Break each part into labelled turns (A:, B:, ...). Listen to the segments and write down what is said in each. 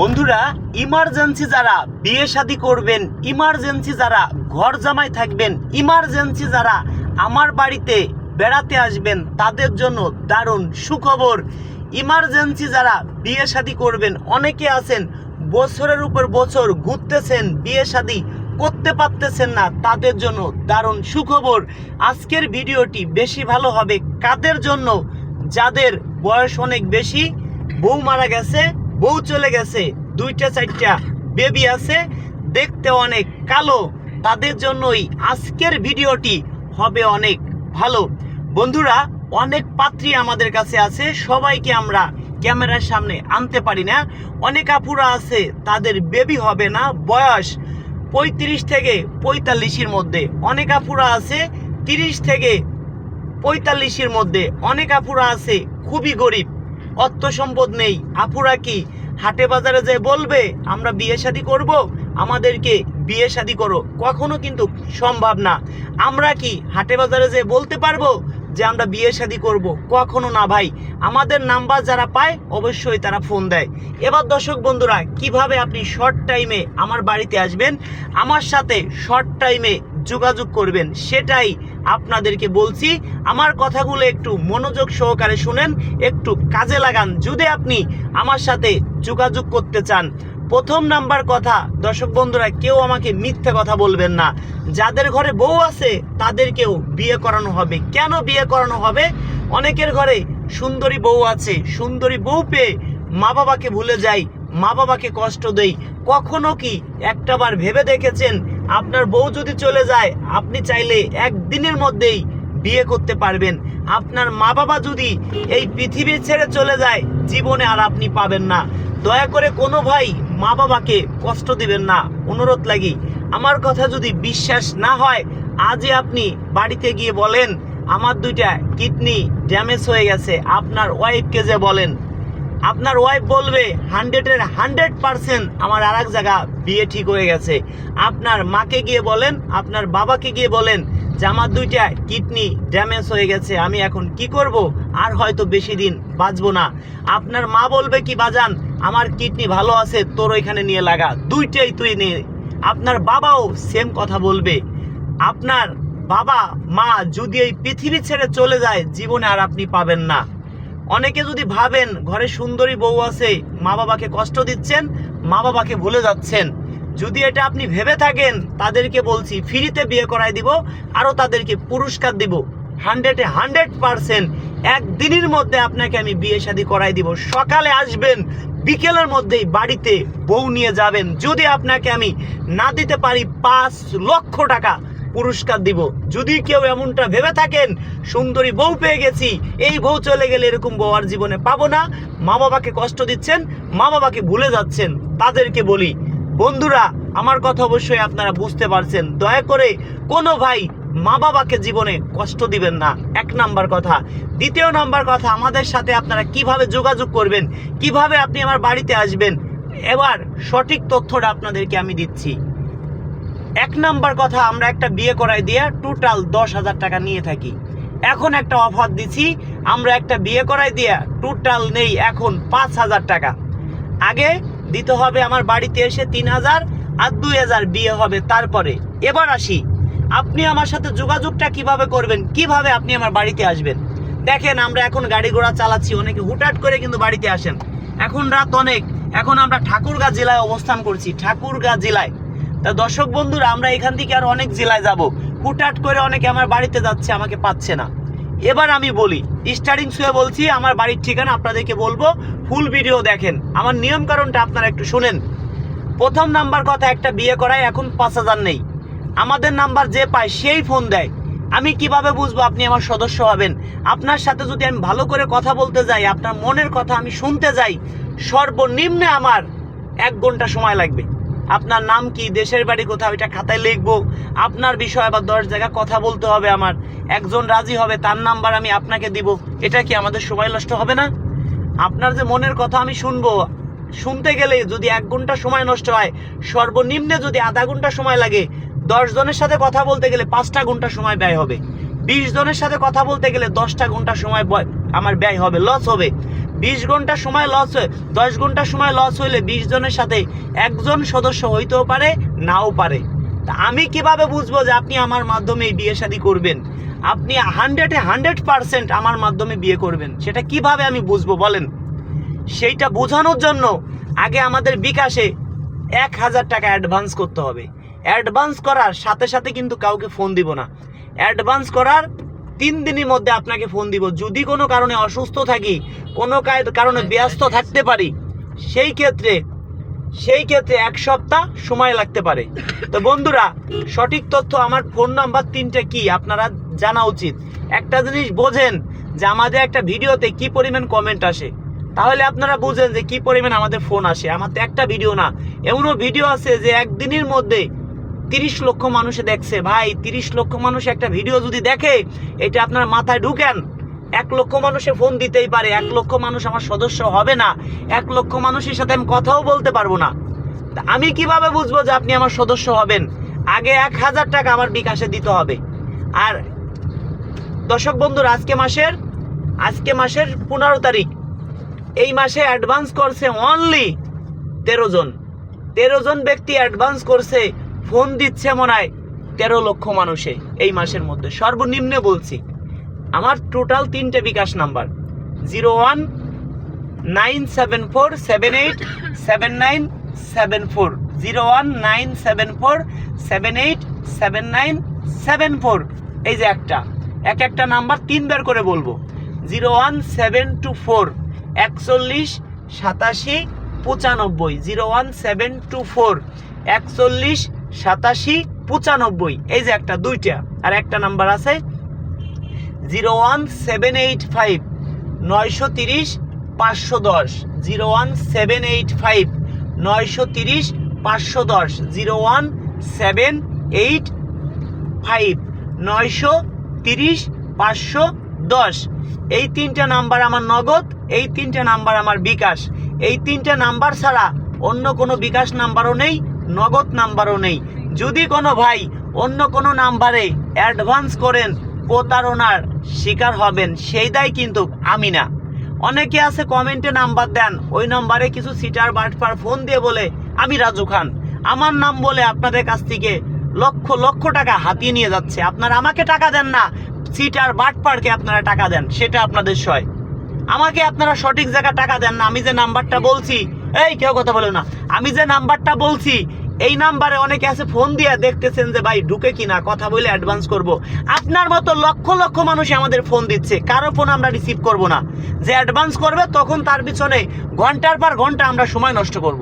A: বন্ধুরা ইমার্জেন্সি যারা বিয়ে শাদী করবেন ইমার্জেন্সি যারা ঘর জামাই থাকবেন ইমার্জেন্সি যারা আমার বাড়িতে বেড়াতে আসবেন, তাদের জন্য দারুণ সুখবর। ইমার্জেন্সি যারা বিয়ে শাদী করবেন, অনেকে আছেন, বছরের উপর বছর ঘুরতেছেন, বিয়ে শাদী করতে পারতেছেন না, তাদের জন্য দারুণ সুখবর। আজকের ভিডিওটি বেশি ভালো হবে কাদের জন্য? যাদের বয়স অনেক বেশি, বউ মারা গেছে বউ চলে গেছে, দুইটা, চারটা বেবি আছে, দেখতে অনেক কালো। তাদের জন্যই আজকের ভিডিওটি হবে অনেক ভালো। বন্ধুরা, অনেক পাত্রী আমাদের কাছে আছে, সবাইকে আমরা ক্যামেরার সামনে আনতে পারি না। অনেক আপুরা আছে, তাদের বেবি হবে না, বয়স পঁয়ত্রিশ থেকে পঁয়তাল্লিশের মধ্যে। অনেক আপুরা আছে, তিরিশ থেকে পঁয়তাল্লিশের মধ্যে। অনেক আপুরা আছে, খুবই গরিব। অর্থ সম্পদ নেই। আপুরা কি হাটে বাজারে যে বলবে, আমরা বিয়ে শাদী করব? আমাদেরকে বিয়ে শাদী করো। কখনো কিন্তু সম্ভব না। আমরা কি হাটে বাজারে যে বলতে পারব যে আমরা বিয়ে শাদী করব? কখনো না ভাই। আমাদের নাম্বার যারা পায়, অবশ্যই তারা ফোন দেয়। এবার দর্শক বন্ধুরা, কীভাবে আপনি শর্ট টাইমে আমার বাড়িতে আসবেন? আমার সাথে শর্ট টাইমে যোগাযোগ করবেন। সেটাই আপনাদেরকে বলছি, আমার কথাগুলো একটু মনোযোগ সহকারে শুনেন, একটু কাজে লাগান। যদি আপনি আমার সাথে যোগাযোগ করতে চান, প্রথম নাম্বার কথা, দর্শক বন্ধুরা, কেউ আমাকে মিথ্যে কথা বলবেন না। যাদের ঘরে বউ আছে, তাদেরকেও বিয়ে করানো হবে। কেন বিয়ে করানো হবে? অনেকের ঘরে সুন্দরী বউ আছে, সুন্দরী বউ পেয়ে মা বাবাকে ভুলে যাই মা বাবাকে কষ্ট দেই। কখনো কি একটাবার ভেবে দেখেছেন আপনার বউ যদি চলে যায়, আপনি চাইলে একদিনের মধ্যেই বিয়ে করতে পারবেন। আপনার মা বাবা যদি এই পৃথিবী ছেড়ে চলে যায়, জীবনে আর আপনি পাবেন না। দয়া করে কোনো ভাই মা বাবাকে কষ্ট দিবেন না। অনুরোধ লাগি, আমার কথা যদি বিশ্বাস না হয়, আজই আপনি বাড়িতে গিয়ে বলেন, আমার দুইটা কিডনি ড্যামেজ হয়ে গেছে, আপনার ওয়াইফকে যে বলেন। আপনার ওয়াইফ বলবে হান্ড্রেডের হান্ড্রেড পার্সেন্ট আমার আর এক জায়গা বিয়ে ঠিক হয়ে গেছে। আপনার মাকে গিয়ে বলেন, আপনার বাবাকে গিয়ে বলেন যে আমার দুইটা কিডনি ড্যামেজ হয়ে গেছে, আমি এখন কি করব? আর হয়তো বেশি দিন বাঁচবো না। আপনার মা বলবে কি, বাজান, আমার কিডনি ভালো আছে, তোর ওইখানে নিয়ে লাগা। দুইটাই তুই নে। আপনার বাবাও সেম কথা বলবে। আপনার বাবা, মা যদি এই পৃথিবী ছেড়ে চলে যায়, জীবনে আর আপনি পাবেন না। অনেকে যদি ভাবেন ঘরে সুন্দরী বউ আছে, মা বাবাকে কষ্ট দিচ্ছেন, মা বাবাকে ভুলে যাচ্ছেন। যদি এটা আপনি ভেবে থাকেন, তাদেরকে বলছি ফ্রিতে বিয়ে করাই দিব, আরও তাদেরকে পুরস্কার দিব। হান্ড্রেডে হান্ড্রেড পারসেন্ট একদিনের মধ্যে আপনাকে আমি বিয়ে শাদী করাই দিব। সকালে আসবেন, বিকেলের মধ্যেই বাড়িতে বউ নিয়ে যাবেন। যদি আপনাকে আমি না দিতে পারি পাঁচ লক্ষ টাকা পুরস্কার দিব। যদি কেউ এমনটা ভেবে থাকেন, সুন্দরী বউ পেয়ে গেছি, এই বউ চলে গেলে এরকম বউ আর জীবনে পাবো না। মা বাবাকে কষ্ট দিচ্ছেন মা বাবাকে ভুলে যাচ্ছেন, তাদেরকে বলি, বন্ধুরা, আমার কথা অবশ্যই আপনারা বুঝতে পারছেন। দয়া করে কোনো ভাই মা বাবাকে জীবনে কষ্ট দিবেন না। এক নাম্বার কথা। দ্বিতীয় নাম্বার কথা, আমাদের সাথে আপনারা কীভাবে যোগাযোগ করবেন, কীভাবে আপনি আমার বাড়িতে আসবেন, এবার সঠিক তথ্যটা আপনাদেরকে আমি দিচ্ছি। এক নাম্বার কথা, আমরা একটা বিয়ে করাই দিয়ে টোটাল দশ হাজার টাকা নিয়ে থাকি। এখন একটা অফার দিছি, আমরা একটা বিয়ে করাই দিয়ে টোটাল নেই এখন পাঁচ হাজার টাকা। আগে দিতে হবে আমার বাড়িতে এসে তিন হাজার, আর দুই হাজার বিয়ে হবে তারপরে। এবার আসি, আপনি আমার সাথে যোগাযোগটা কীভাবে করবেন? কীভাবে আপনি আমার বাড়িতে আসবেন? দেখেন, আমরা এখন গাড়ি ঘোড়া চালাচ্ছি, অনেকে হুটহাট করে কিন্তু বাড়িতে আসেন। এখন রাত অনেক, এখন আমরা ঠাকুরগাঁ জেলায় অবস্থান করছি, ঠাকুরগাঁ জেলায়। তা দর্শক বন্ধুরা, আমরা এখান থেকে আর অনেক জেলায় যাব। হুটহাট করে অনেকে আমার বাড়িতে যাচ্ছে, আমাকে পাচ্ছে না। এবার আমি বলি স্টার্টিং শুয়ে বলছি, আমার বাড়ির ঠিকানা আপনাদেরকে বলব ফুল ভিডিও দেখেন। আমার নিয়ম কারণটা আপনারা একটু শুনেন। প্রথম নাম্বার কথা, একটা বিয়ে করায় এখন পাঁচ হাজার নেই। আমাদের নাম্বার যে পায়, সেই ফোন দেয়। আমি কীভাবে বুঝব আপনি আমার সদস্য হবেন? আপনার সাথে যদি আমি ভালো করে কথা বলতে যাই, আপনার মনের কথা আমি শুনতে যাই, সর্বনিম্নে আমার এক ঘণ্টা সময় লাগবে। আপনার নাম কি, দেশের বাড়ি কোথাও এটা খাতায় লিখব। আপনার বিষয়ে আবার দশ জায়গায় কথা বলতে হবে আমার। একজন রাজি হবে, তার নাম্বার আমি আপনাকে দিব। এটা কি আমাদের সময় নষ্ট হবে না? আপনার যে মনের কথা আমি শুনব, শুনতে গেলে যদি এক ঘণ্টা সময় নষ্ট হয়, সর্বনিম্নে যদি আধা ঘণ্টা সময় লাগে, দশ জনের সাথে কথা বলতে গেলে পাঁচটা ঘণ্টা সময় ব্যয় হবে। বিশ জনের সাথে কথা বলতে গেলে দশটা ঘণ্টা সময় আমার ব্যয় হবে লস হবে। বিশ ঘণ্টা সময় লস হয়ে, দশ ঘণ্টা সময় লস হইলে বিশ জনের সাথে একজন সদস্য হইতেও পারে, নাও পারে। তা আমি কীভাবে বুঝব যে আপনি আমার মাধ্যমে এই বিয়ে শাদী করবেন? আপনি হান্ড্রেডে হান্ড্রেড পার্সেন্ট আমার মাধ্যমে বিয়ে করবেন। সেটা কীভাবে আমি বুঝব বলেন? সেইটা বোঝানোর জন্য আগে আমাদের বিকাশে এক হাজার টাকা অ্যাডভান্স করতে হবে। অ্যাডভান্স করার সাথে সাথে কিন্তু কাউকে ফোন দিব না। অ্যাডভান্স করার তিন দিনের মধ্যে আপনাকে ফোন দিব। যদি কোনো কারণে অসুস্থ থাকি, কোনো কারণে ব্যস্ত থাকতে পারি, সেই ক্ষেত্রে সেই ক্ষেত্রে এক সপ্তাহ সময় লাগতে পারে। তো বন্ধুরা, সঠিক তথ্য আমার ফোন নাম্বার তিনটে কি আপনারা জানা উচিত। একটা জিনিস বোঝেন যে আমাদের একটা ভিডিওতে কি পরিমাণ কমেন্ট আসে। তাহলে আপনারা বুঝেন যে কি পরিমাণ আমাদের ফোন আসে। আমার তো একটা ভিডিও না, এমনও ভিডিও আছে যে একদিনের মধ্যে তিরিশ লক্ষ মানুষে দেখছে। ভাই, তিরিশ লক্ষ মানুষ একটা ভিডিও যদি দেখে, এটা আপনার মাথায় ঢুকেন। এক লক্ষ মানুষে ফোন দিতেই পারে, এক লক্ষ মানুষ আমার সদস্য হবে না, এক লক্ষ মানুষের সাথে আমি কথাও বলতে পারব না। আমি কীভাবে বুঝব যে আপনি আমার সদস্য হবেন? আগে এক হাজার টাকা আমার বিকাশে দিতে হবে। আর দর্শক বন্ধুর, আজকে মাসের আজকে মাসের পনেরো তারিখ। এই মাসে অ্যাডভান্স করছে অনলি তেরো জন। তেরো জন ব্যক্তি অ্যাডভান্স করছে ফোন দিচ্ছে মনে হয় তেরো লক্ষ মানুষে এই মাসের মধ্যে। সর্বনিম্নে বলছি। আমার টোটাল তিনটে bKash number. Zero one nine seven four seven eight seven nine seven four. Zero one nine seven four seven eight seven nine seven four. এই যে একটা। এক একটা নাম্বার তিনবার করে বলব। Zero one seven two four একচল্লিশ সাতাশি পঁচানব্বই। Zero one seven two four একচল্লিশ সাতাশি পঁচানব্বই। এই যে একটা, দুইটা। আর একটা নাম্বার আছে zero one seven eight five, নয়শো তিরিশ পাঁচশো দশ। Zero one seven eight five, নয়শো তিরিশ পাঁচশো দশ। Zero one seven eight five, নয়শো তিরিশ পাঁচশো দশ। এই তিনটা নাম্বার আমার নগদ, এই তিনটা নাম্বার আমার বিকাশ। এই তিনটা নাম্বার ছাড়া অন্য কোনো বিকাশ নাম্বারও নেই। নগদ নাম্বারও নেই। যদি কোনো ভাই অন্য কোনো নাম্বারে অ্যাডভান্স করেন, প্রতারণার শিকার হবেন, সেই দায় কিন্তু আমি না। অনেকে আছে কমেন্টে নাম্বার দেন, ওই নাম্বারে কিছু সিটার বাটপার ফোন দিয়ে বলে, আমি রাজু খান। আমার নাম বলে আপনাদের কাছ থেকে লক্ষ লক্ষ টাকা হাতিয়ে নিয়ে যাচ্ছে। আপনারা আমাকে টাকা দেন না, সিটার বাটপারকে আপনারা টাকা দেন, সেটা আপনাদের সয়। আমাকে আপনারা সঠিক জায়গা টাকা দেন না, আমি যে নাম্বারটা বলছি, এই কেউ কথা বলো না। আমি যে নাম্বারটা বলছি এই নাম্বারে অনেকে আছে, ফোন দিয়ে দেখতেছেন যে, ভাই, ঢুকে কিনা, কথা বলে অ্যাডভান্স করব। আপনার মতো লক্ষ লক্ষ মানুষ আমাদের ফোন দিচ্ছে, কারও ফোন আমরা রিসিভ করব না। যে অ্যাডভান্স করবে, তখন তার পিছনে ঘণ্টার পর ঘণ্টা আমরা সময় নষ্ট করব।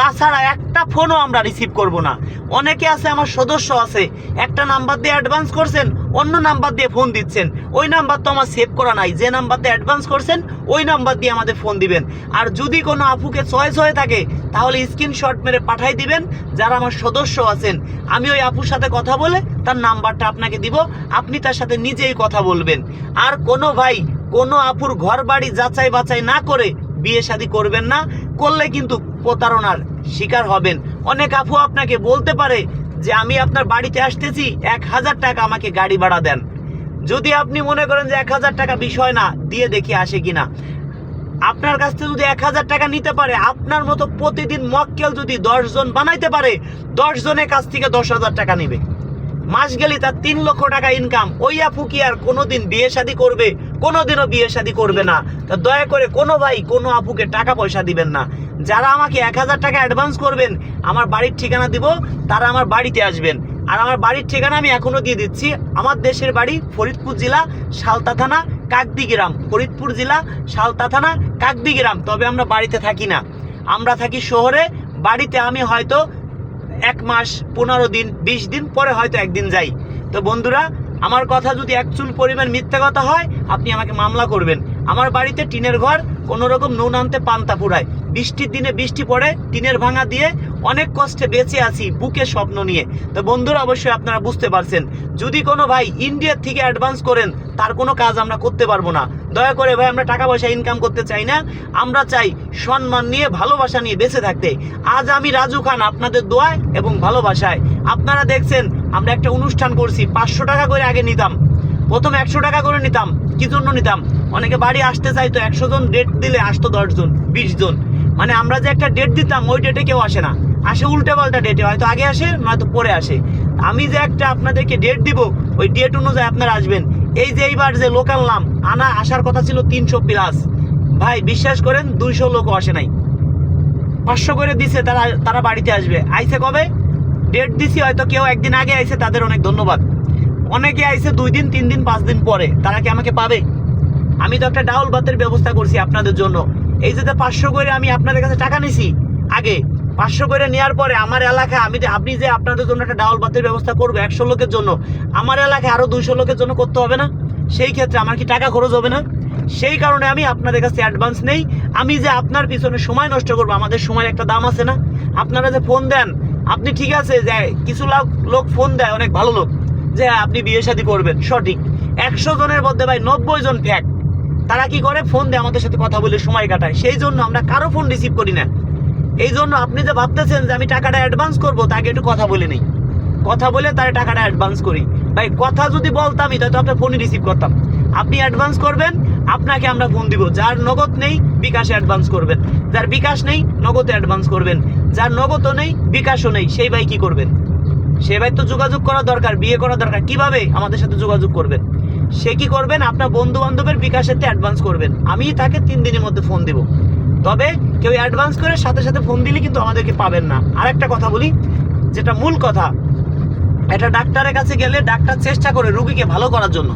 A: তাছাড়া একটা ফোনও আমরা রিসিভ করব না। অনেকে আছে, আমার সদস্য আছে, একটা নাম্বার দিয়ে অ্যাডভান্স করছেন, অন্য নাম্বার দিয়ে ফোন দিচ্ছেন। ওই নাম্বার তো আমার সেভ করা নাই। যে নাম্বার দিয়ে অ্যাডভান্স করছেন, ওই নাম্বার দিয়ে আমাদের ফোন দিবেন। আর যদি কোনো আপুকে চয়েস হয়ে থাকে, তাহলে স্ক্রিনশট মেরে পাঠাই দিবেন, যারা আমার সদস্য আছেন। আমি ওই আপুর সাথে কথা বলে তার নাম্বারটা আপনাকে দিব, আপনি তার সাথে নিজেই কথা বলবেন। আর কোনো ভাই, কোনো আপুর ঘর বাড়ি যাচাই বাছাই না করে বিয়ে শাদী করবেন না, করলে কিন্তু প্রতারণার শিকার হবেন। অনেক আপু আপনাকে বলতে পারে যে আমি আপনার বাড়িতে আসতেছি, এক হাজার টাকা আমাকে গাড়ি ভাড়া দেন। যদি আপনি মনে করেন যে এক হাজার টাকা বিষয় না, দিয়ে দেখি আসে কিনা। আপনার কাছ থেকে যদি এক হাজার টাকা নিতে পারে, আপনার মতো প্রতিদিন মক্কেল যদি দশজন বানাইতে পারে দশজনের কাছ থেকে দশ হাজার টাকা নেবে। মাস গেলে তার তিন লক্ষ টাকা ইনকাম ওই আপু কি আর কোনোদিন বিয়ে শাদী করবে, কোনোদিনও বিয়ে শাদী করবে না। তা দয়া করে কোনো ভাই, কোনো আপুকে টাকা পয়সা দিবেন না। যারা আমাকে এক হাজার টাকা অ্যাডভান্স করবেন, আমার বাড়ির ঠিকানা দিব, তারা আমার বাড়িতে আসবেন। আর আমার বাড়ির ঠিকানা আমি এখনও দিয়ে দিচ্ছি। আমার দেশের বাড়ি ফরিদপুর জেলা, সালতা থানা, কাকদি গ্রাম। ফরিদপুর জেলা, সালতা থানা, কাকদি গ্রাম। তবে আমরা বাড়িতে থাকি না। আমরা থাকি শহরে, বাড়িতে আমি হয়তো এক মাস, পনেরো দিন, বিশ দিন পরে হয়তো একদিন যাই। তো বন্ধুরা, আমার কথা যদি এক চুল পরিমাণ মিথ্যা কথা হয়, আপনি আমাকে মামলা করবেন। আমার বাড়িতে টিনের ঘর কোনো রকম আনতে পান্তা পুরায় বৃষ্টির দিনে বৃষ্টি পড়ে, টিনের ভাঙা দিয়ে অনেক কষ্টে বেঁচে আছি, বুকে স্বপ্ন নিয়ে। তো বন্ধুরা, অবশ্যই আপনারা বুঝতে পারছেন, যদি কোনো ভাই ইন্ডিয়ার থেকে অ্যাডভান্স করেন, তার কোনো কাজ আমরা করতে পারব না। দয়া করে ভাই, আমরা টাকা পয়সা ইনকাম করতে চাই না। আমরা চাই সম্মান নিয়ে, ভালোবাসা নিয়ে বেঁচে থাকতে। আজ আমি রাজু খান আপনাদের দোয়ায় এবং ভালোবাসায়। আপনারা দেখছেন, আমরা একটা অনুষ্ঠান করছি, পাঁচশো টাকা করে আগে নিতাম। প্রথম একশো টাকা করে নিতাম, কি জন্য নিতাম? অনেকে বাড়ি আসতে চাইতো একশো জন ডেট দিলে আসতো দশজন বিশ জন। মানে আমরা যে একটা ডেট দিতাম, ওই ডেটে কেউ আসে না। আসে উল্টে পাল্টা ডেটে হয়তো আগে আসে, নয়তো পরে আসে। আমি যে একটা আপনাদেরকে ডেট দিব, ওই ডেট অনুযায়ী আপনারা আসবেন। এই যে এইবার যে লোকাল নাম, আনা আসার কথা ছিল তিনশো প্লাস ভাই, বিশ্বাস করেন, দুইশো লোকও আসে নাই। পাঁচশো করে দিছে, তারা তারা বাড়িতে আসবে। আইসে কবে? ডেট দিছি, হয়তো কেউ একদিন আগে আইসে তাদের অনেক ধন্যবাদ। অনেকে আইসে দুই দিন, তিন দিন, পাঁচ দিন পরে। তারা কি আমাকে পাবে? আমি তো একটা ডাউল বাতের ব্যবস্থা করছি আপনাদের জন্য। এই যে পাঁচশো করে আমি আপনাদের কাছে টাকা নিছি, আগে পাঁচশো করে নেওয়ার পরে আমার এলাকায় আমি যে আপনি যে আপনাদের জন্য একটা ডাউল ভাতের ব্যবস্থা করব একশো লোকের জন্য, আমার এলাকায় আরও দুইশো লোকের জন্য করতে হবে না? সেই ক্ষেত্রে আমার কি টাকা খরচ হবে না? সেই কারণে আমি আপনাদের কাছে অ্যাডভান্স নেই। আমি যে আপনার পিছনে সময় নষ্ট করব, আমাদের সময়ের একটা দাম আছে না? আপনারা যে ফোন দেন, আপনি ঠিক আছে যে কিছু লোক লোক ফোন দেয়, অনেক ভালো লোক, যে আপনি বিয়ে শাদী করবেন, সঠিক। একশো জনের মধ্যে ভাই নব্বই জন ফ্যাক তারা কি করে? ফোন দেয়, আমাদের সাথে কথা বলে সময় কাটায়। সেই জন্য আমরা কারও ফোন রিসিভ করি না। এই জন্য আপনি যে ভাবতেছেন যে আমি টাকাটা অ্যাডভান্স করব তাকে একটু কথা বলে নেই। কথা বলে তার টাকাটা অ্যাডভান্স করি। ভাই, কথা যদি বলতামই, তাহলে তো আপনার ফোনই রিসিভ করতাম। আপনি অ্যাডভান্স করবেন, আপনাকে আমরা ফোন দিব। যার নগদ নেই, বিকাশে অ্যাডভান্স করবেন। যার বিকাশ নেই, নগদে অ্যাডভান্স করবেন। যার নগদও নেই, বিকাশও নেই, সেই ভাই কি করবেন? সে ভাই তো যোগাযোগ করা দরকার, বিয়ে করা দরকার। কীভাবে আমাদের সাথে যোগাযোগ করবেন? সে কি করবেন? আপনার বন্ধু বান্ধবের বিকাশেতে অ্যাডভান্স করবেন। আমি তাকে তিন দিনের মধ্যে ফোন দিব। তবে কেউ অ্যাডভান্স করে সাথে সাথে ফোন দিলে কিন্তু আমাদেরকে পাবেন না। আর একটা কথা বলি, যেটা মূল কথা, এটা ডাক্তারের কাছে গেলে ডাক্তার চেষ্টা করে রুগীকে ভালো করার জন্য।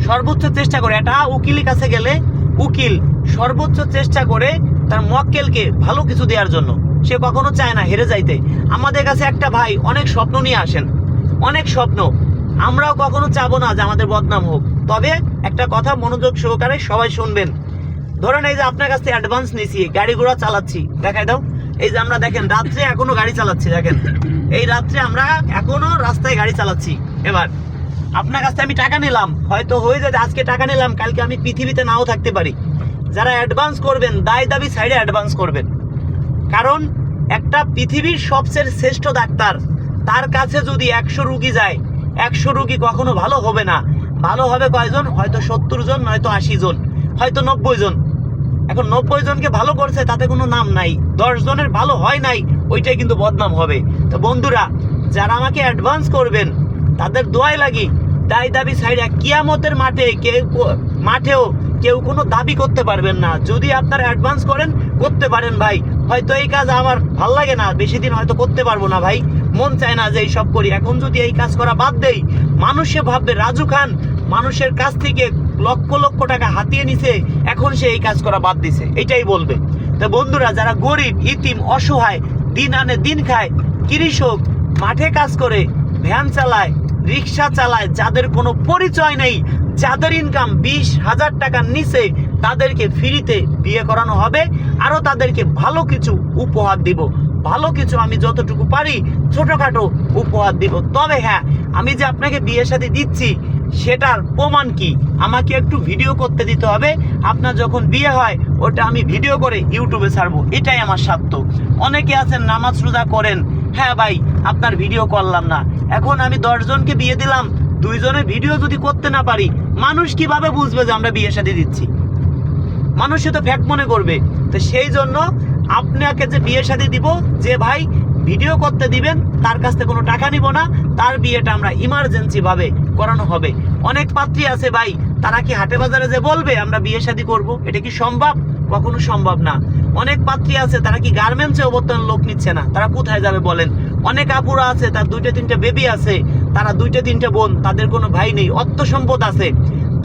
A: সর্বোচ্চ চেষ্টা করে, এটা উকিলের কাছে গেলে উকিল সর্বোচ্চ চেষ্টা করে তার মক্কেলকে ভালো কিছু দেওয়ার জন্য। সে কখনো চায় না হেরে যাইতে। আমাদের কাছে একটা ভাই অনেক স্বপ্ন নিয়ে আসেন, অনেক স্বপ্ন। আমরাও কখনো চাবো না যে আমাদের বদনাম হোক। তবে একটা কথা মনোযোগ সহকারে সবাই শুনবেন। ধরেন এই যে আপনার কাছ থেকে অ্যাডভান্স নিয়েছি গাড়ি ঘোড়া চালাচ্ছি, দেখাই দাও। এই যে আমরা দেখেন, রাত্রে এখনও গাড়ি চালাচ্ছি, দেখেন। এই রাত্রে আমরা এখনও রাস্তায় গাড়ি চালাচ্ছি। এবার, আপনার কাছ থেকে আমি টাকা নিলাম, হয়তো হয়ে যাবে আজকে টাকা নিলাম, কালকে আমি পৃথিবীতে নাও থাকতে পারি। যারা অ্যাডভান্স করবেন, দায় দাবি সাইডে অ্যাডভান্স করবেন। কারণ একটা পৃথিবীর সবচেয়ে শ্রেষ্ঠ ডাক্তার, তার কাছে যদি একশো রুগী যায়, একশো রুগী কখনো ভালো হবে না। ভালো হবে কয়জন? হয়তো সত্তর জন, নয়তো আশি জন, হয়তো নব্বই জন। এখন নব্বই জনকে ভালো করছে, তাতে কোনো নাম নাই। দশ জনের ভালো হয় নাই, ওইটাই কিন্তু বদনাম হবে। তো বন্ধুরা, যারা আমাকে অ্যাডভান্স করবেন, তাদের দোয়াই লাগি, দায় দাবি সাইডে কিয়ামতের মাঠে কেউ মাঠেও কেউ কোনো দাবি করতে পারবেন না। যদি আপনারা অ্যাডভান্স করেন, করতে পারেন ভাই। হয়তো এই কাজ আমার ভালো লাগে না, বেশি দিন হয়তো করতে পারব না ভাই। মন চায় না যে এই সব করি। এখন যদি এই কাজ করা বাদ দেই, মানুষে ভাববে, রাজু খান, মানুষের কাছ থেকে লক্ষ লক্ষ টাকা হাতিয়ে নিছে, এখন সে এই কাজ করা বাদ দিছে। এটাই বলবে। তো বন্ধুরা, যারা গরিব, ইতিম, অসহায়, দিন আনে দিন খায়, কৃষক, মাঠে কাজ করে, ভ্যান চালায়, রিক্সা চালায়, যাদের কোনো পরিচয় নেই, যাদের ইনকাম বিশ হাজার টাকার নিচে, তাদেরকে ফ্রিতে বিয়ে করানো হবে, আরও তাদেরকে ভালো কিছু উপহার দিব। ভালো কিছু আমি যতটুকু পারি, ছোটোখাটো উপহার দিব। তবে হ্যাঁ আমি যে আপনাকে বিয়ে সাথে দিচ্ছি সেটার প্রমাণ কি? আমাকে একটু ভিডিও করতে দিতে হবে। আপনার যখন বিয়ে হয়, ওটা আমি ভিডিও করে ইউটিউবে ছাড়বো। এটাই আমার স্বার্থ। অনেকে আছেন, নামাজ রোজা করেন। হ্যাঁ ভাই, আপনার ভিডিও করলাম না। এখন আমি দশজনকে বিয়ে দিলাম। দুইজনের ভিডিও যদি করতে না পারি, মানুষ কীভাবে বুঝবে যে আমরা বিয়ে সাথে দিচ্ছি? মানুষে তো ফ্যাক মনে করবে। তো সেই জন্য আপনাকে যে বিয়ে শাদী দিব, যে ভাই ভিডিও করতে দিবেন, তার কাছ থেকে কোনো টাকা নিব না, তার বিয়েটা আমরা ইমার্জেন্সি ভাবে করানো হবে। অনেক পাত্রী আছে ভাই, তারা কি হাটে বাজারে যে বলবে, আমরা বিয়ে শাদী করব, এটা কি সম্ভব? কখনো সম্ভব না। অনেক পাত্রী আছে, তারা কি গার্মেন্টসে অবর্তমান লোক নিচ্ছে না, তারা কোথায় যাবে বলেন? অনেক আপুরা আছে, তার দুইটা তিনটা বেবি আছে, তারা দুইটা তিনটা বোন, তাদের কোনো ভাই নেই, অর্থ সম্পদ আছে।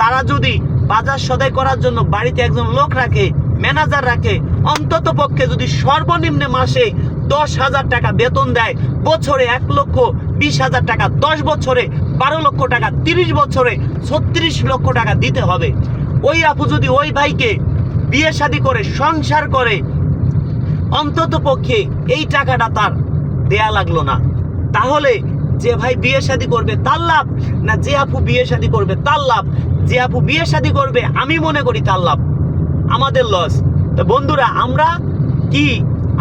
A: তারা যদি বাজার সদাই করার জন্য বাড়িতে একজন লোক রাখে ম্যানেজার রাখে অন্তত পক্ষে যদি সর্বনিম্ন মাসে দশ হাজার টাকা বেতন দেয়। বছরে এক লক্ষ বিশ হাজার টাকা, দশ বছরে বারো লক্ষ টাকা, তিরিশ বছরে ছত্রিশ লক্ষ টাকা দিতে হবে। ওই আপু যদি ওই ভাইকে বিয়ে শাদী করে, সংসার করে, অন্তত পক্ষে এই টাকাটা তার দেয়া লাগল না। তাহলে যে ভাই বিয়ে শাদী করবে তার লাভ না যে আপু বিয়ে শাদী করবে তার লাভ? যে আপু বিয়ে শাদী করবে, আমি মনে করি তার লাভ। আমাদের লস তো বন্ধুরা, আমরা কি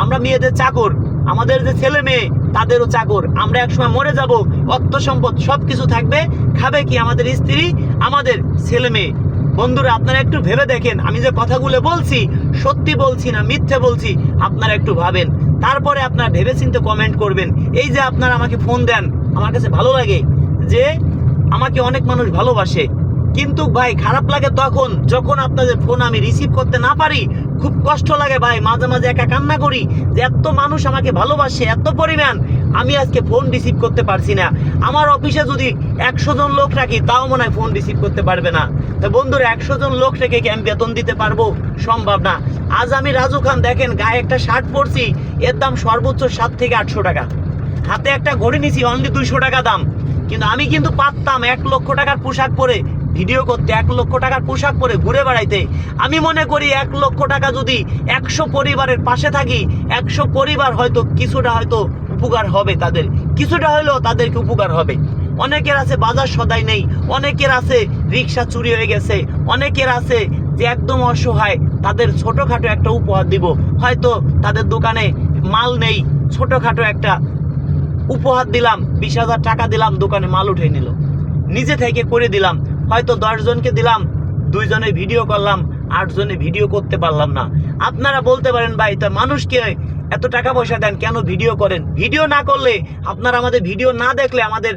A: আমরা মেয়েদের চাকর, আমাদের যে ছেলে মেয়ে, তাদেরও চাকর। আমরা একসময় মরে যাব, অর্থ সম্পদ সব কিছু থাকবে, খাবে কি আমাদের স্ত্রী, আমাদের ছেলে মেয়ে? বন্ধুরা, আপনারা একটু ভেবে দেখেন, আমি যে কথাগুলো বলছি, সত্যি বলছি না মিথ্যে বলছি, আপনারা একটু ভাবেন। তারপরে আপনারা ভেবে চিন্তে কমেন্ট করবেন, এই যে আপনারা আমাকে ফোন দেন, আমার কাছে ভালো লাগে যে, আমাকে অনেক মানুষ ভালোবাসে। কিন্তু ভাই, খারাপ লাগে তখন, যখন আপনাদের ফোন আমি রিসিভ করতে না পারি, খুব কষ্ট লাগে ভাই, মাঝে মাঝে একা কান্না করি, যে এত মানুষ আমাকে ভালোবাসে, এত পরিমাণ, আমি আজকে ফোন রিসিভ করতে পারছি না। আমার অফিসে যদি একশো জন লোক রাখি, তাও মনে হয় ফোন রিসিভ করতে পারবে না। তো বন্ধুরা, একশো জন লোক রেখে কি আমি বেতন দিতে পারব? সম্ভব না। আজ আমি রাজু খান, দেখেন, গায়ে একটা শার্ট পরছি, এর দাম সর্বোচ্চ সাত থেকে আটশো টাকা। হাতে একটা ঘড়ি নিছি অনলি দুইশো টাকা দাম। কিন্তু আমি কিন্তু পারতাম, এক লক্ষ টাকার পোশাক পরে ভিডিও করতে এক লক্ষ টাকার পোশাক পরে ঘুরে বেড়াইতে। আমি মনে করি এক লক্ষ টাকা যদি একশো পরিবারের পাশে থাকি, একশো পরিবার হয়তো কিছুটা হয়তো উপকার হবে তাদের। কিছুটা হলেও তাদেরকে উপকার হবে। অনেকের আছে বাজার সদাই নেই, অনেকের আছে রিক্সা চুরি হয়ে গেছে, অনেকের আছে যে একদম অসহায়, তাদের ছোটোখাটো একটা উপহার দিব। হয়তো তাদের দোকানে মাল নেই, ছোটোখাটো একটা উপহার দিলাম, বিশ হাজার টাকা দিলাম, দোকানে মাল উঠে নিল। নিজে থেকে করে দিলাম হয়তো দশজনকে দিলাম, দুইজনে ভিডিও করলাম, আটজনে ভিডিও করতে পারলাম না। আপনারা বলতে পারেন, ভাই, তা মানুষকে এত টাকা পয়সা দেন, কেন ভিডিও করেন? ভিডিও না করলে আপনারা আমাদের ভিডিও না দেখলে আমাদের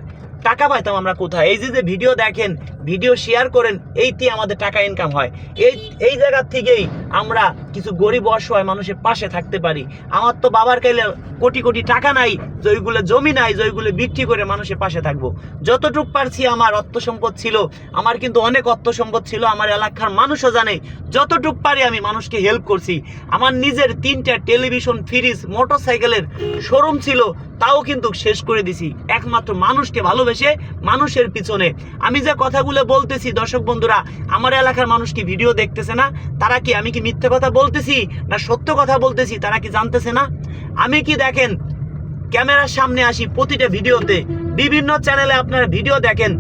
A: টাকা পাইতাম আমরা কোথায়? এই যে যে ভিডিও দেখেন ভিডিও শেয়ার করেন, এইটি আমাদের টাকা ইনকাম হয়। এই এই জায়গার থেকেই আমরা কিছু গরিব অসহায় মানুষের পাশে থাকতে পারি। আমার তো বাবার কাইলে কোটি কোটি টাকা নাই, যে ওইগুলো জমি নাই, যে ওইগুলো বিক্রি করে মানুষের পাশে থাকব। যতটুক পারছি আমার অর্থ সম্পদ ছিল, আমার কিন্তু অনেক অর্থ সম্পদ ছিল, আমার এলাকার মানুষও জানে, যতটুক পারি আমি মানুষকে হেল্প করছি। আমার নিজের তিনটা টেলিভিশন ফ্রিজ মোটর সাইকেলের শোরুম ছিল, তাও কিন্তু শেষ করে দিছি। একমাত্র মানুষকে ভালোবেসে, মানুষের পিছনে। আমি যে কথাগুলো বলতেছি, দর্শক বন্ধুরা, আমার এলাকার মানুষ কি ভিডিও দেখতেছে না? তারা কি আমি কি মিথ্যে কথা বলতেছি না সত্য কথা বলতেছি তারা কি জানতেছে না? আমি কি দেখেন, ক্যামেরার সামনে আসি প্রতিটা ভিডিওতে, বিভিন্ন চ্যানেলে আপনারা ভিডিও দেখেন,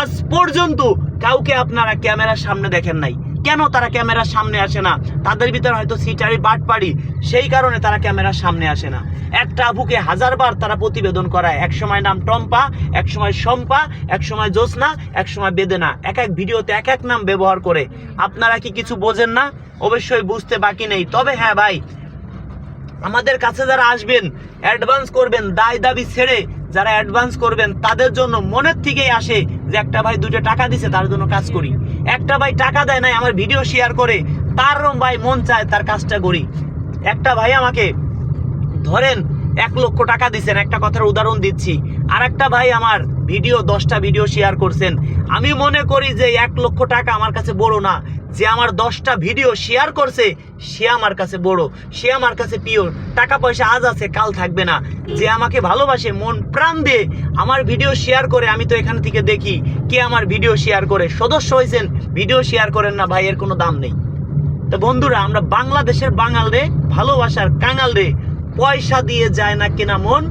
A: আজ পর্যন্ত কাউকে আপনারা ক্যামেরার সামনে দেখেন নাই। কেন তারা ক্যামেরার সামনে আসে না? তাদের ভিতরে হয়তো সিটারি বাটপাড়ি সেই কারণে তারা ক্যামেরার সামনে আসে না। একটা আবুকে হাজারবার তারা প্রতিবেদন করায়। এক সময় নাম টম্পা এক সময় শম্পা এক সময় জ্যোৎস্না এক সময় বেদেনা। এক এক ভিডিওতে এক এক নাম ব্যবহার করে। আপনারা কি কিছু বোঝেন না? অবশ্যই বুঝতে বাকি নেই। তবে হ্যাঁ ভাই, আমাদের কাছে যারা আসবেন অ্যাডভান্স করবেন, দায় দাবি ছেড়ে যারা অ্যাডভান্স করবেন, তাদের জন্য মনের থেকেই আসে যে একটা ভাই দুটো টাকা দিছে, তার জন্য কাজ করি। একটা ভাই টাকা দেয় নাই, আমার ভিডিও শেয়ার করে তারও ভাই মন চায় তার কাজটা করি। একটা ভাই আমাকে, ধরেন, এক লক্ষ টাকা দিছেন, একটা কথার উদাহরণ দিচ্ছি। আর একটা ভাই আমার ভিডিও দশটা ভিডিও শেয়ার করছেন। আমি মনে করি যে এক লক্ষ টাকা আমার কাছে বড় না। যে আমার দশটা ভিডিও শেয়ার করছে, সে আমার কাছে বড়, সে আমার কাছে পিওর টাকা পয়সা আজ আছে, কাল থাকবে না। যে আমাকে ভালোবাসে, মন প্রাণ দিয়ে, আমার ভিডিও শেয়ার করে, আমি তো এখান থেকে দেখি কে আমার ভিডিও শেয়ার করে। সদস্য হয়েছেন, ভিডিও শেয়ার করেন না, ভাই, এর কোনো দাম নেই। তো বন্ধুরা, আমরা বাংলাদেশের বাঙাল রে, ভালোবাসার কাঙাল রে, পয়সা দিয়ে যায় না কেনা মন,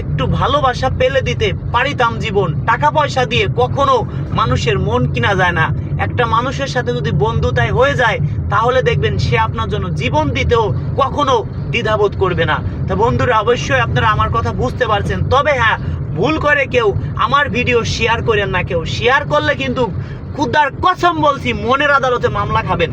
A: একটু ভালোবাসা পেলে দিতে পারিতাম জীবন। টাকা পয়সা দিয়ে কখনো মানুষের মন কিনা যায় না। একটা মানুষের সাথে যদি বন্ধুতায় হয়ে যায়, তাহলে দেখবেন সে আপনার জন্য জীবন দিতেও কখনো দ্বিধাবোধ করবে না। তো বন্ধুরা, অবশ্যই আপনারা আমার কথা বুঝতে পারছেন। তবে হ্যাঁ ভুল করে কেউ আমার ভিডিও শেয়ার করেন না কেউ। শেয়ার করলে কিন্তু খুদার কসম বলছি, মনের আদালতে মামলা খাবেন।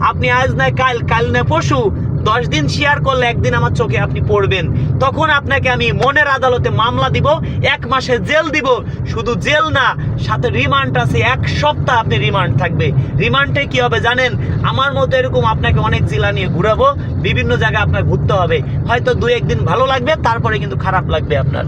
A: আপনি আজ নয়, কাল কাল নয়, পরশু দশ দিন শেয়ার করলে একদিন আমার চোখে আপনি পড়বেন। তখন আপনাকে আমি মনের আদালতে মামলা দিব, এক মাসে জেল দিব। শুধু জেল না, সাথে রিমান্ড আছে, এক সপ্তাহ আপনি রিমান্ড থাকবে। রিমান্ডে কি হবে জানেন? আমার মতো এরকম আপনাকে অনেক জেলা নিয়ে ঘুরাবো, বিভিন্ন জায়গায় আপনার ঘুরতে হবে। হয়তো দু একদিন ভালো লাগবে, তারপরে কিন্তু খারাপ লাগবে আপনার।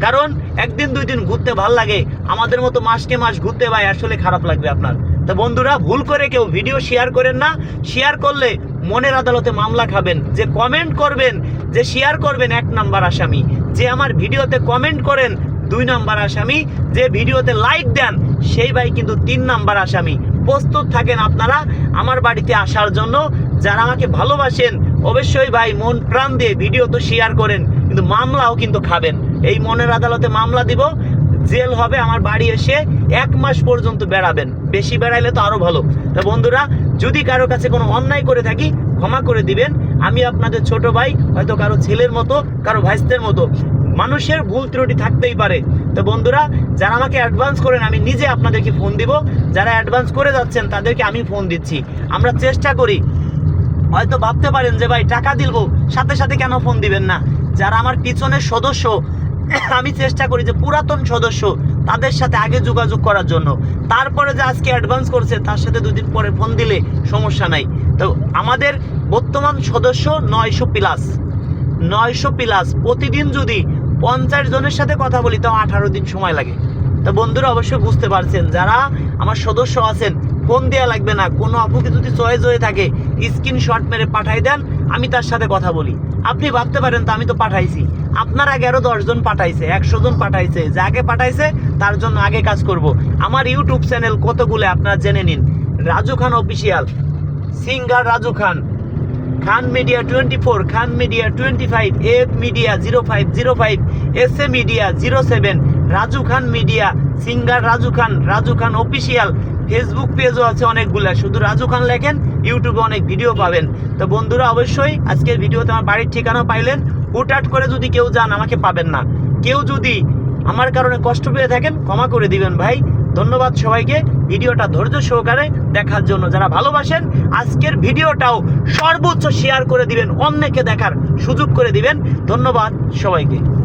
A: কারণ একদিন দুই দিন ঘুরতে ভালো লাগে, আমাদের মতো মাসকে মাস ঘুরতে ভাই আসলে খারাপ লাগবে আপনার। তো বন্ধুরা, ভুল করে কেউ ভিডিও শেয়ার করেন না। শেয়ার করলে মনের আদালতে মামলা খাবেন। যে কমেন্ট করবেন, যে শেয়ার করবেন, এক নাম্বার আসামি। যে আমার ভিডিওতে কমেন্ট করেন, দুই নাম্বার আসামি। যে ভিডিওতে লাইক দেন, সেই ভাই কিন্তু তিন নাম্বার আসামি। প্রস্তুত থাকেন আপনারা আমার বাড়িতে আসার জন্য। যারা আমাকে ভালোবাসেন, অবশ্যই ভাই মন প্রাণ দিয়ে ভিডিও তো শেয়ার করেন, কিন্তু মামলাও কিন্তু খাবেন। এই মনের আদালতে মামলা দিব। জেল হবে, আমার বাড়ি এসে এক মাস পর্যন্ত বেড়াবেন। বেশি বেড়াইলে তো আরও ভালো। তা বন্ধুরা, যদি কারও কাছে কোনো অন্যায় করে থাকি, ক্ষমা করে দিবেন। আমি আপনাদের ছোট ভাই, হয়তো কারও ছেলের মতো, কারও ভাইস্তের মতো। মানুষের ভুল ত্রুটি থাকতেই পারে। তো বন্ধুরা, যারা আমাকে অ্যাডভান্স করেন, আমি নিজে আপনাদেরকে ফোন দিব। যারা অ্যাডভান্স করে যাচ্ছেন, তাদেরকে আমি ফোন দিচ্ছি। আমরা চেষ্টা করি। হয়তো ভাবতে পারেন যে, ভাই, টাকা দিব সাথে সাথে কেন ফোন দিবেন না? যারা আমার পিছনের সদস্য আমি চেষ্টা করি যে পুরাতন সদস্য তাদের সাথে আগে যোগাযোগ করার জন্য। তারপরে যে আজকে অ্যাডভান্স করছে, তার সাথে দুদিন পরে ফোন দিলে সমস্যা নাই। তো আমাদের বর্তমান সদস্য নয়শো প্লাস নয়শো প্লাস প্রতিদিন যদি পঞ্চাশ জনের সাথে কথা বলি, তাও আঠারো দিন সময় লাগে। তো বন্ধুরা অবশ্যই বুঝতে পারছেন, যারা আমার সদস্য আছেন ফোন দেওয়া লাগবে না। কোনো আপুকে যদি চয়েস হয়ে থাকে স্ক্রিনশট মেরে পাঠাই দেন, আমি তার সাথে কথা বলি। আপনি ভাবতে পারেন তো আমি তো পাঠাইছি। আপনার আগে আরও দশজন পাঠাইছে একশো জন পাঠাইছে, যে আগে পাঠাইছে, তার জন্য আগে কাজ করব। আমার ইউটিউব চ্যানেল কতগুলো আপনারা জেনে নিন। Raju Khan official singer Raju Khan Khan media twenty four Khan media twenty five F media zero five zero five S A media zero seven Raju Khan media singer Raju Khan Raju Khan official Facebook পেজও আছে অনেকগুলা। শুধু রাজু খান লেখেন ইউটিউবে অনেক video পাবেন। তো বন্ধুরা, অবশ্যই আজকের ভিডিওতে আমার বাড়ির ঠিকানা পাইলেন। হুটহাট করে যদি কেউ যান, আমাকে পাবেন না। কেউ যদি আমার কারণে কষ্ট পেয়ে থাকেন, ক্ষমা করে দিবেন ভাই। ধন্যবাদ সবাইকে। ভিডিওটা ধৈর্য সহকারে দেখার জন্য। যারা ভালোবাসেন, আজকের ভিডিওটাও সর্বোচ্চ শেয়ার করে দিবেন, অন্যকে দেখার সুযোগ করে দিবেন। ধন্যবাদ সবাইকে।